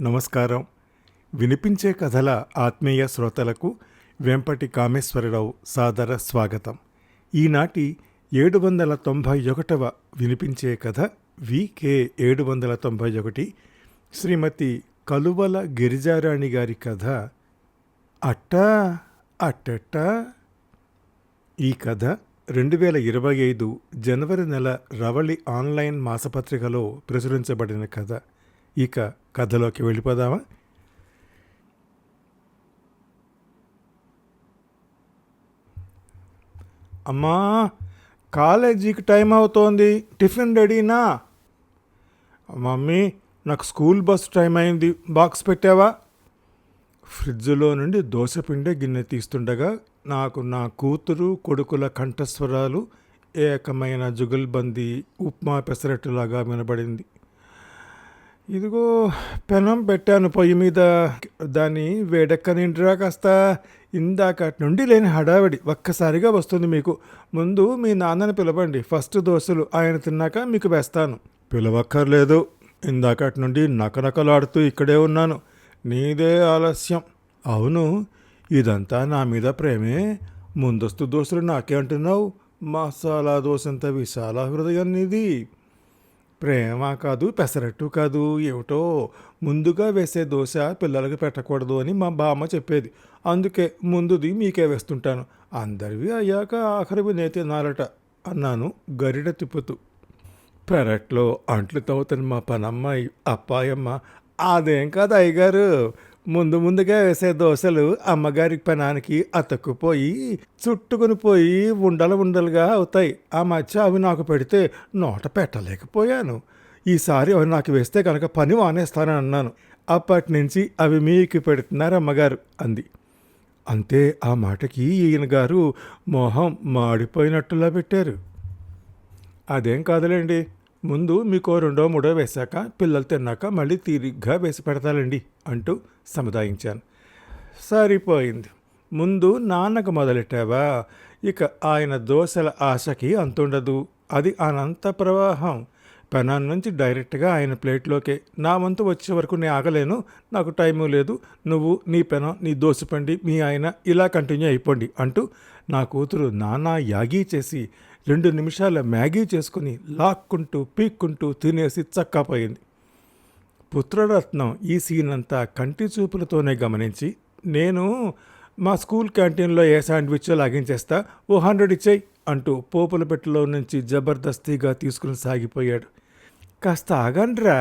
నమస్కారం. వినిపించే కథల ఆత్మీయ శ్రోతలకు వెంపటి కామేశ్వరరావు సాదర స్వాగతం. ఈనాటి ఏడు వందల తొంభై ఒకటవ వినిపించే కథ వికే ఏడు వందల తొంభై ఒకటి శ్రీమతి కలువల గిరిజారాణి గారి కథ. అట్టా అట్టట్టా. ఈ కథ రెండు వేల ఇరవై ఐదు జనవరి నెల రవళి ఆన్లైన్ మాసపత్రికలో ప్రచురించబడిన కథ. ఇక కథలోకి వెళ్ళిపోదామా? అమ్మా కాలేజీకి టైం అవుతోంది. టిఫిన్ రెడీనా? మమ్మీ నాకు స్కూల్ బస్ టైం అయింది. బాక్స్ పెట్టావా? ఫ్రిడ్జ్లో నుండి దోశపిండి గిన్నె తీస్తుండగా నాకు నా కూతురు కొడుకుల కంఠస్వరాలు ఏకమైన జుగల్బందీ ఉప్మా పెసరట్టులాగా వినబడింది. ఇదిగో పెనం పెట్టాను పొయ్యి మీద. దాన్ని వేడెక్కనింటిరా కాస్త. ఇందాక నుండి లేని హడావిడి ఒక్కసారిగా వస్తుంది మీకు. ముందు మీ నాన్నని పిలవండి. ఫస్ట్ దోశలు ఆయన తిన్నాక మీకు వేస్తాను. పిలవక్కర్లేదు. ఇందాకటి నుండి నకనకలాడుతూ ఇక్కడే ఉన్నాను. నీదే ఆలస్యం. అవును ఇదంతా నా మీద ప్రేమే. ముందస్తు దోశలు నాకే అంటున్నావు. మసాలా దోశంత విశాల హృదయం నీది. ప్రేమ కాదు పెసరట్టు కాదు ఏమిటో ముందుగా వేసే దోశ పిల్లలకి పెట్టకూడదు అని మా బామ్మ చెప్పేది. అందుకే ముందుది మీకే వేస్తుంటాను. అందరివి అయ్యాక ఆఖరివి నే తినాలట అన్నాను గరిడ తిప్పుతూ. పెరట్లో అంట్లు తవ్వుతున్న మా పనమ్మాయి అప్పాయమ్మ అదేం కాదు అయ్యగారు ముందు ముందుగా వేసే దోశలు అమ్మగారి పెనానికి అతక్కుపోయి చుట్టుకుని పోయి ఉండలు ఉండలుగా అవుతాయి. ఆ మధ్య అవి నాకు పెడితే నోట పెట్టలేకపోయాను. ఈసారి అవి నాకు వేస్తే కనుక పని మానేస్తానని అన్నాను. అప్పటి నుంచి అవి మీకు పెడుతున్నారు అమ్మగారు అంది. అంతే ఆ మాటకి ఈయన గారు మొహం మాడిపోయినట్టులా పెట్టారు. అదేం కాదులేండి ముందు మీకు రెండో మూడో వేశాక పిల్లలు తిన్నాక మళ్ళీ తీరిగ్గా వేసి పెడతాలండి అంటూ సముదాయించాను. సరిపోయింది. ముందు నాన్నకు మొదలెట్టావా? ఇక ఆయన దోశల ఆశకి అంతుండదు. అది అనంత ప్రవాహం. పెనాన్ నుంచి డైరెక్ట్గా ఆయన ప్లేట్లోకే నా వంతు వచ్చే వరకు నేను ఆగలేను నాకు టైము లేదు నువ్వు నీ పెనం నీ దోశపండి మీ ఆయన ఇలా కంటిన్యూ అయిపోండి అంటూ నా కూతురు నానా యాగీ చేసి రెండు నిమిషాల మ్యాగీ చేసుకుని లాక్కుంటూ పీక్కుంటూ తినేసి చక్కాపోయింది. పుత్రరత్నం ఈ సీన్ అంతా కంటి చూపులతోనే గమనించి నేను మా స్కూల్ క్యాంటీన్లో ఏ శాండ్విచ్ లాగించేస్తా? ఓ హండ్రెడ్ ఇచ్చేయి అంటూ పోపుల పెట్టెలో నుంచి జబర్దస్తిగా తీసుకుని సాగిపోయాడు. కాస్త ఆగండ్రా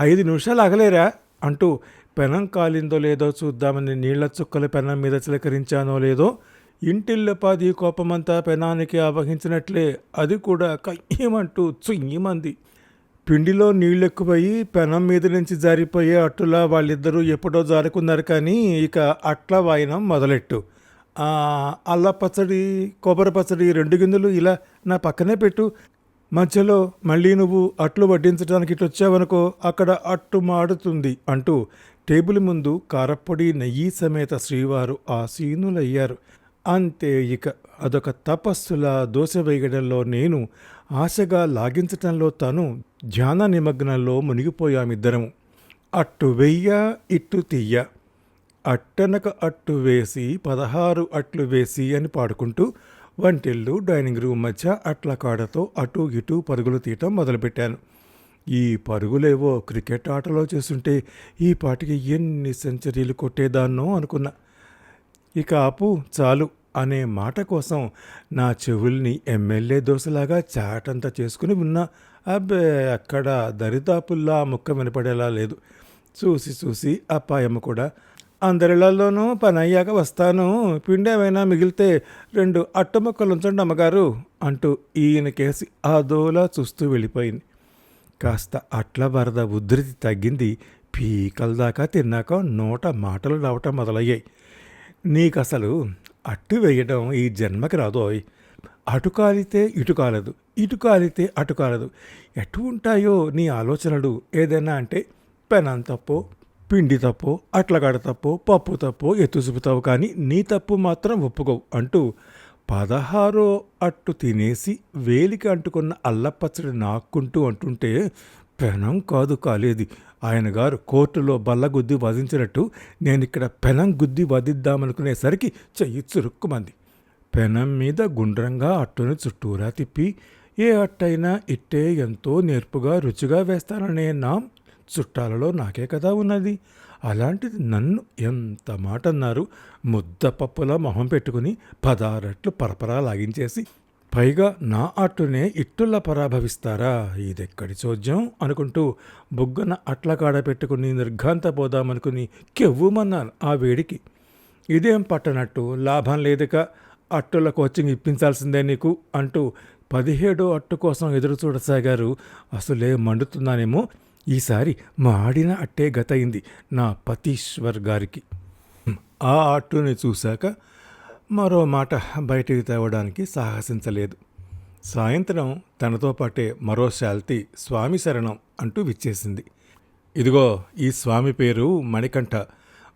ఐదు నిమిషాలు ఆగలేరా అంటూ పెనం కాలిందో లేదో చూద్దామని నీళ్ళ చుక్కల పెనం మీద చిలకరించానో లేదో ఇంటిల్లపాది కోపమంతా పెనానికి ఆవహించినట్లే అది కూడా కయ్యమంటూ చుయ్యమంది. పిండిలో నీళ్ళెక్కుపోయి పెనం మీద నుంచి జారిపోయే అట్టులా వాళ్ళిద్దరూ ఎప్పుడో జారుకున్నారు కానీ ఇక అట్ల వాయనం మొదలెట్టు. అల్ల పచ్చడి కొబ్బరి పచ్చడి రెండు గిన్నెలు ఇలా నా పక్కనే పెట్టు. మధ్యలో మళ్ళీ నువ్వు అట్లు వడ్డించడానికి ఇటు వచ్చావనుకో అక్కడ అట్టు మాడుతుంది అంటూ టేబుల్ ముందు కారప్పొడి నెయ్యి సమేత శ్రీవారు ఆసీనులయ్యారు. అంతే ఇక అదొక తపస్సులా దోశ వేయడంలో నేను ఆశగా లాగించటంలో తను ధ్యాన నిమగ్నంలో మునిగిపోయామిద్దరము. అట్టు వెయ్య ఇట్టు తీయ అట్టనక అట్టు వేసి పదహారు అట్లు వేసి అని పాడుకుంటూ వంటిల్లు డైనింగ్ రూమ్ మధ్య అట్ల కాడతో అటు ఇటు పరుగులు తీయటం మొదలుపెట్టాను. ఈ పరుగులేవో క్రికెట్ ఆటలో చేస్తుంటే ఈ పాటికి ఎన్ని సెంచరీలు కొట్టేదాన్నో అనుకున్నా. ఇక ఆపు చాలు అనే మాట కోసం నా చెవుల్ని ఎమ్మెల్యే దోశలాగా చాటంతా చేసుకుని ఉన్నా అబ్బే అక్కడ దరిదాపుల్లా ఆ ముక్క వినపడేలా లేదు. చూసి చూసి అప్పాయమ్మ కూడా అందరిళ్ళలోనూ పని అయ్యాక వస్తాను పిండి ఏమైనా మిగిలితే రెండు అట్టు ముక్కలు ఉంచండి అమ్మగారు అంటూ ఈయన కేసి అదోలా చూస్తూ వెళ్ళిపోయింది. కాస్త అట్ల వరద ఉధృతి తగ్గింది పీకల దాకా తిన్నాక నోట మాటలు రావటం మొదలయ్యాయి. నీకసలు అట్టు వేయడం ఈ జన్మకి రాదోయ్ అటు కాలితే ఇటు కాలదు ఇటు కాలితే అటు కాలదు. ఎటు ఉంటాయో నీ ఆలోచనలు ఏదైనా అంటే పెనం తప్పో పిండి తప్పో అట్లగాడ తప్పో పప్పు తప్పో ఎత్తుసుపుతావు కానీ నీ తప్పు మాత్రం ఒప్పుకోవు అంటూ పదహారో అట్టు తినేసి వేలికి అంటుకున్న అల్లపచ్చడి నాక్కుంటూ అంటుంటే పెనం కాదు కాలేది. ఆయన గారు కోర్టులో బల్లగుద్ది వధించినట్టు నేనిక్కడ పెనం గుద్ది వధిద్దామనుకునేసరికి చెయ్యి చురుక్కుమంది. పెనం మీద గుండ్రంగా అట్టును చుట్టూరా తిప్పి ఏ అట్టైనా ఇట్టే ఎంతో నేర్పుగా రుచిగా వేస్తాననే నా చుట్టాలలో నాకే కదా ఉన్నది. అలాంటిది నన్ను ఎంత మాట అన్నారు ముద్దపప్పులా మొహం పెట్టుకుని పదారట్లు పరపరా లాగించేసి పైగా నా అట్టునే ఇట్టుల పరాభవిస్తారా? ఇదెక్కడి చోద్యం అనుకుంటూ బుగ్గన అట్ల కాడ పెట్టుకుని నిర్ఘాంత పోదామనుకుని కెవ్వుమన్నాను ఆ వేడికి. ఇదేం పట్టనట్టు? లాభం లేదుక అట్టుల కోచింగ్ ఇప్పించాల్సిందే నీకు అంటూ పదిహేడో అట్టు కోసం ఎదురు చూడసాగారు. అసలే మండుతున్నానేమో? ఈసారి మాడిన అట్టే గతయింది నా పతీశ్వర్ గారికి. ఆ అట్టుని చూశాక మరో మాట బయటికి తేవడానికి సాహసించలేదు. సాయంత్రం తనతో పాటే మరో శాల్తి స్వామి శరణం అంటూ విచ్చేసింది. ఇదిగో ఈ స్వామి పేరు మణికంఠ.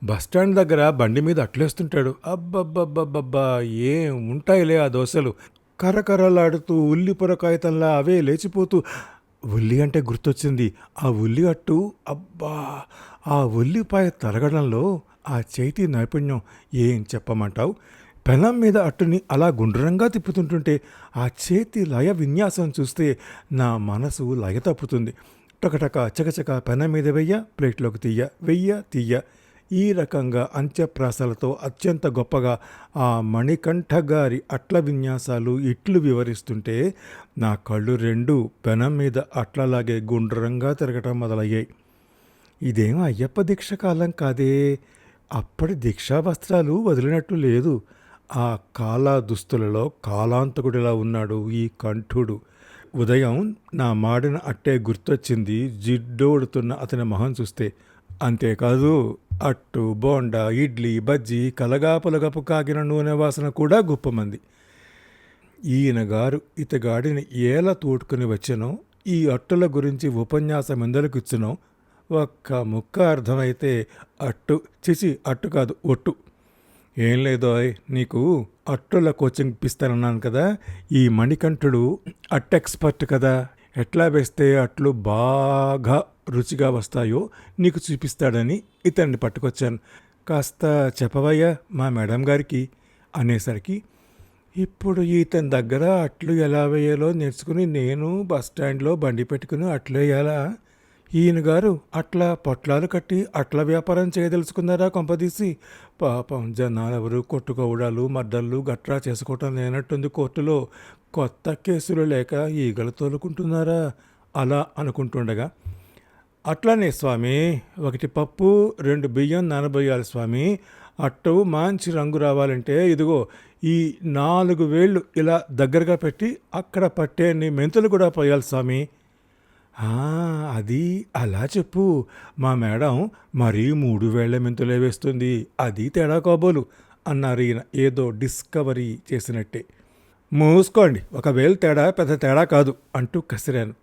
బస్టాండ్ దగ్గర బండి మీద అట్లేస్తుంటాడు. అబ్బబ్బబ్బబ్బబ్బా ఏం ఉంటాయిలే ఆ దోశలు. కరకరలాడుతూ ఉల్లి పొరకాయితంలా అవే లేచిపోతూ. ఉల్లి అంటే గుర్తొచ్చింది. ఆ ఉల్లి అట్టు అబ్బా ఆ ఉల్లిపాయ తరగడంలో ఆ చేతి నైపుణ్యం ఏం చెప్పమంటావు? పెనం మీద అట్టుని అలా గుండ్రంగా తిప్పుతుంటుంటే ఆ చేతి లయ విన్యాసం చూస్తే నా మనసు లయ తప్పుతుంది. టకటక చకచక పెనం మీద వెయ్య ప్లేట్లోకి తీయ వెయ్య తీయ. ఈ రకంగా అంత్యప్రాసాలతో అత్యంత గొప్పగా ఆ మణికంఠ గారి అట్ల విన్యాసాలు ఇట్లు వివరిస్తుంటే నా కళ్ళు రెండు పెనం మీద అట్లలాగే గుండ్రంగా తిరగటం మొదలయ్యాయి. ఇదేం అయ్యప్ప దీక్ష కాలం కాదే? అప్పటి దీక్షా వస్త్రాలు వదిలినట్టు లేదు. ఆ కాలా దుస్తులలో కాలాంతకుడిలా ఉన్నాడు ఈ కంఠుడు. ఉదయం నా మాడిన అట్టే గుర్తొచ్చింది. జిడ్డోడుతున్న అతని మొహం చూస్తే అంతేకాదు అట్టు బోండా ఇడ్లీ బజ్జీ కలగాపులగపు కాగిన నూనె వాసన కూడా గుప్పమంది. ఈయన గారు ఇతగాడిని ఏల తోడుకుని వచ్చానో ఈ అట్టుల గురించి ఉపన్యాసం ఎందులకు ఇచ్చునో ఒక్క ముక్క అర్థమైతే అట్టు చిచి అట్టు కాదు ఒట్టు. ఏం లేదోయ్ నీకు అట్టుల కోచింగ్ ఇప్పిస్తానన్నాను కదా ఈ మణికంఠుడు అట్ ఎక్స్పర్ట్ కదా ఎట్లా వేస్తే అట్లు బాగా రుచిగా వస్తాయో నీకు చూపిస్తాడని ఇతన్ని పట్టుకొచ్చాను. కాస్త చెప్పవయ్యా మా మేడం గారికి అనేసరికి ఇప్పుడు ఇతని దగ్గర అట్లు ఎలా వేయాలో నేర్చుకుని నేను బస్ స్టాండ్లో బండి పెట్టుకుని అట్లు వేయాలా? ఈయన గారు అట్లా పొట్లాలు కట్టి అట్ల వ్యాపారం చేయదలుచుకున్నారా కొంపదీసి? పాపం జనాలు ఎవరు కొట్టుకోవడాలు మర్డర్లు గట్రా చేసుకోవటం లేనట్టుంది కోర్టులో. కొత్త కేసులు లేక ఈగలు తోలుకుంటున్నారా? అలా అనుకుంటుండగా అట్లానే స్వామి ఒకటి పప్పు రెండు బియ్యం నానబోయాలి స్వామి. అట్టు మంచి రంగు రావాలంటే ఇదిగో ఈ నాలుగు వేళ్ళు ఇలా దగ్గరగా పెట్టి అక్కడ పట్టేన్ని మెంతులు కూడా పోయాలి స్వామి. ఆ, అది అలా చెప్పు. మా మేడం మరీ మూడు వేళ్ళ మెంతులే వేస్తుంది. అది తేడా కాబోలు అన్నారు ఈయన ఏదో డిస్కవరీ చేసినట్టే. మూసుకోండి ఒకవేళ తేడా పెద్ద తేడా కాదు అంటూ కసిరాను.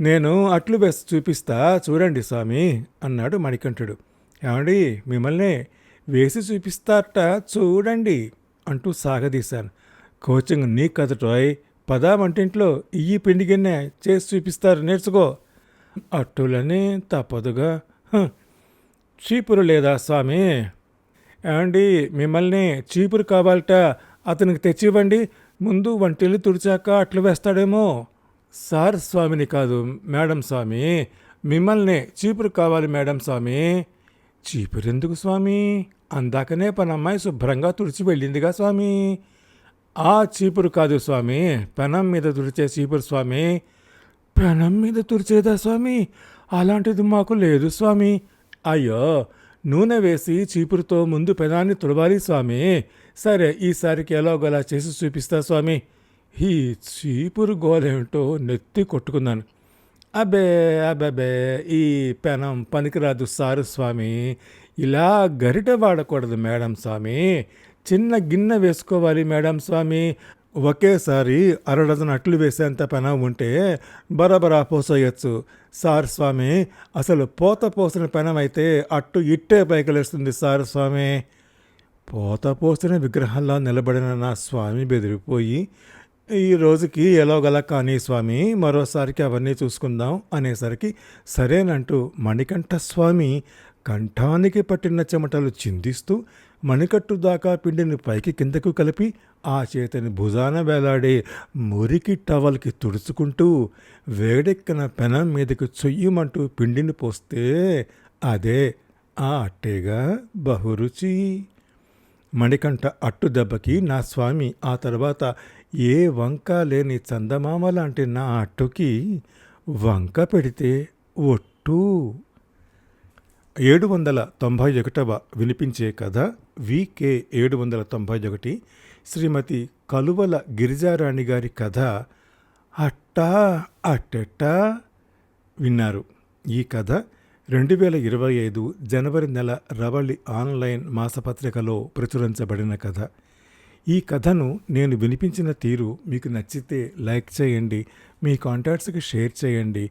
నేను అట్లు వేసి చూపిస్తా చూడండి స్వామి అన్నాడు మణికంఠుడు. ఏమండి మిమ్మల్ని వేసి చూపిస్తారట చూడండి అంటూ సాగదీశాను. కోచింగ్ నీ కదటోయ్ పదా వంటింట్లో ఇయ్యి పిండి గిన్నె చేసి చూపిస్తారు నేర్చుకో. అట్టులని తప్పదుగా. చీపురు లేదా స్వామి? ఏమండి మిమ్మల్ని చీపురు కావాలట. అతనికి తెచ్చివ్వండి. ముందు వంటిల్లు తుడిచాక అట్లు వేస్తాడేమో. సార్ స్వామిని కాదు మేడం స్వామి. మిమ్మల్ని చీపురు కావాలి మేడం స్వామి. చీపురు ఎందుకు స్వామి? అందాకనే పనమ్మాయి శుభ్రంగా తుడిచి వెళ్ళిందిగా స్వామి. ఆ చీపురు కాదు స్వామి. పెనం మీద తుడిచే చీపురు స్వామి. పెనం మీద తుడిచేదా స్వామి? అలాంటిది మాకు లేదు స్వామి. అయ్యో నూనె వేసి చీపురుతో ముందు పెనాన్ని తుడవాలి స్వామి. సరే ఈసారికి ఎలాగోలా చేసి చూపిస్తా స్వామి. ఈ చీపురు గోలేమిటో నెత్తి కొట్టుకున్నాను. అబే అబే ఈ పెనం పనికిరాదు సారు స్వామి. ఇలా గరిట వాడకూడదు మేడం స్వామి. చిన్న గిన్నె వేసుకోవాలి మేడం స్వామి. ఒకేసారి అరడజన్ అట్లు వేసేంత పెనం ఉంటే బరబరా పోసేయచ్చు సార్ స్వామి అసలు పోత పోసిన పెనం అయితే అట్టు ఇట్టే పైకలేస్తుంది సార్ స్వామి. పోత పోసిన విగ్రహంలా నిలబడిన నా స్వామి బెదిరిపోయి ఈ రోజుకి ఎలాగల కానీ స్వామి మరోసారికి అవన్నీ చూసుకుందాం అనేసరికి సరేనంటూ మణికంఠ స్వామి కంఠానికి పట్టిన చెమటలు చిందిస్తూ మణికట్టు దాకా పిండిని పైకి కిందకు కలిపి ఆ చేతిని భుజాన వేలాడే మురికి టవల్కి తుడుచుకుంటూ వేడెక్కిన పెనం మీదకి చొయ్యమంటూ పిండిని పోస్తే అదే ఆ అట్టేగా బహురుచి. మణికంఠ అట్టు దెబ్బకి నా స్వామి ఆ తర్వాత ఏ వంక లేని చందమామ లాంటి నా అట్టుకి వంక పెడితే ఒట్టు. ఏడు వందల తొంభై ఒకటవ వినిపించే కథ వికే ఏడు వందల తొంభై ఒకటి శ్రీమతి కలువల గిరిజారాణి గారి కథ అట్టా అట్టెట్టా విన్నారు. ఈ కథ రెండు వేల ఇరవై ఐదు జనవరి నెల రవళి ఆన్లైన్ మాసపత్రికలో ప్రచురించబడిన కథ. ఈ కథను నేను వినిపించిన తీరు మీకు నచ్చితే లైక్ చేయండి మీ కాంటాక్ట్స్కి షేర్ చేయండి